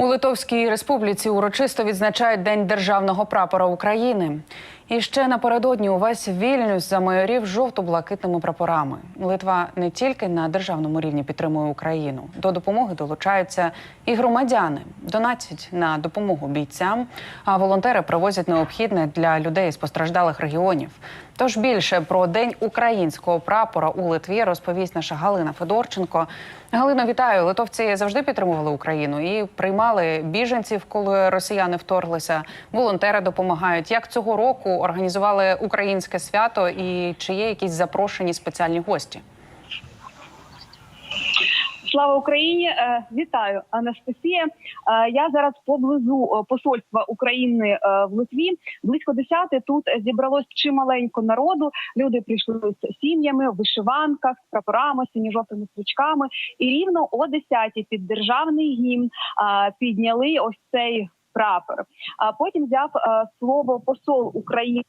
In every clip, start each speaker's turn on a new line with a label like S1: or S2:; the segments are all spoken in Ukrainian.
S1: У Литовській республіці урочисто відзначають День державного прапора України. І ще напередодні увесь Вільнюс замайорів жовто-блакитними прапорами. Литва не тільки на державному рівні підтримує Україну. До допомоги долучаються і громадяни. Донатять на допомогу бійцям, а волонтери привозять необхідне для людей з постраждалих регіонів. Тож більше про день українського прапора у Литві розповість наша Галина Федорченко. Галино, вітаю. Литовці завжди підтримували Україну і приймали біженців, коли росіяни вторглися. Волонтери допомагають. Як цього року організували українське свято і чи є якісь запрошені спеціальні гості?
S2: Слава Україні! Е, Вітаю, Анастасія. Е, Я зараз поблизу е, посольства України в Литві. Близько десяти тут зібралось чималенько народу. Люди прийшли з сім'ями в вишиванках, з прапорами, синьо-жовтими стрічками. І рівно о 10 під державний гімн підняли ось цей прапор. А потім взяв слово посол України.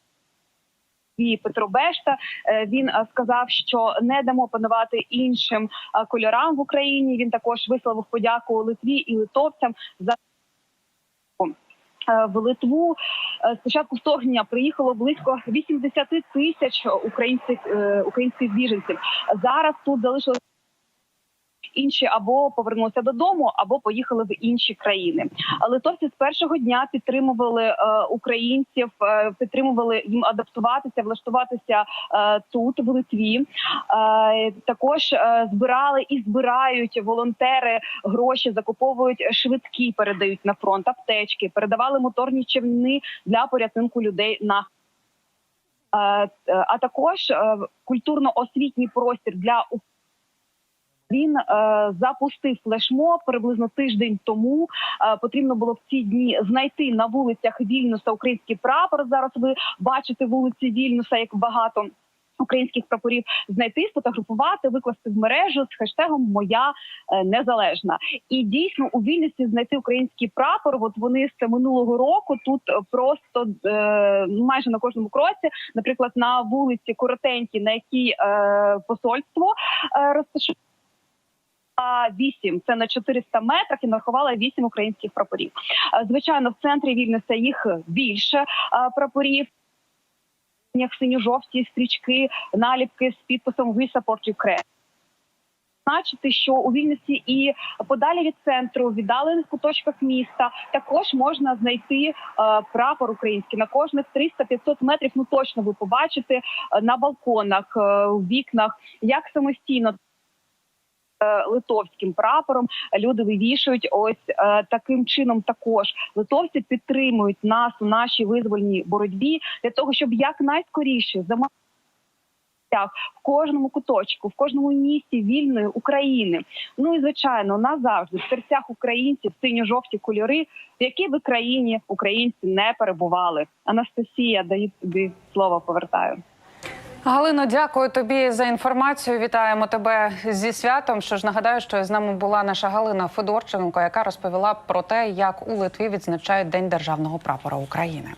S2: І Петро Бешта Е, він е, сказав, що не дамо панувати іншим е, кольорам в Україні. Він також висловив подяку Литві і литовцям за в Литву з початку вторгнення приїхало близько 80 тисяч українських українських біженців. Зараз тут залишилось. Інші або повернулися додому, або поїхали в інші країни. Литовці з першого дня підтримували е, українців, е, підтримували їм адаптуватися, влаштуватися е, тут в Литві. Також збирали і збирають волонтери гроші, закуповують швидкі, передають на фронт аптечки, передавали моторні човни для порятунку людей на а також культурно-освітній простір для він е, запустив флешмоб приблизно тиждень тому. Е, потрібно було в ці дні знайти на вулицях Вільнюса український прапор. Зараз ви бачите вулиці Вільнюса, як багато. Українських прапорів знайти, сфотографувати, викласти в мережу з хештегом Моя е, незалежна. І дійсно у Вільнюсі знайти український прапор. От вони з минулого року тут просто е, майже на кожному кроці, наприклад, на вулиці Коротенькій, на якій е, посольство е, розташоване. 8 – це на 400 метрах і нарахувала 8 українських прапорів. Звичайно, в центрі Вільнюса їх більше прапорів. Синьо-жовті стрічки, наліпки з підписом «We support Ukraine». Значити, що у Вільнюсі і подалі від центру, в віддалених куточках міста, також можна знайти е, прапор український на кожних 300-500 метрів. Ну точно ви побачите е, на балконах, е, у вікнах, як самостійно литовським прапором люди вивішують ось е, таким чином. Також литовці підтримують нас у нашій визвольній боротьбі для того, щоб якнайскоріше зама в кожному куточку, в кожному місті вільної України. Ну і звичайно, назавжди в серцях українців синьо-жовті кольори, в якій би країні українці не перебували. Анастасія, даю тобі слово повертаю.
S1: Галино, дякую тобі за інформацію. Вітаємо тебе зі святом. Що ж нагадаю, що з нами була наша Галина Федорченко, яка розповіла про те, як у Литві відзначають День державного прапора України.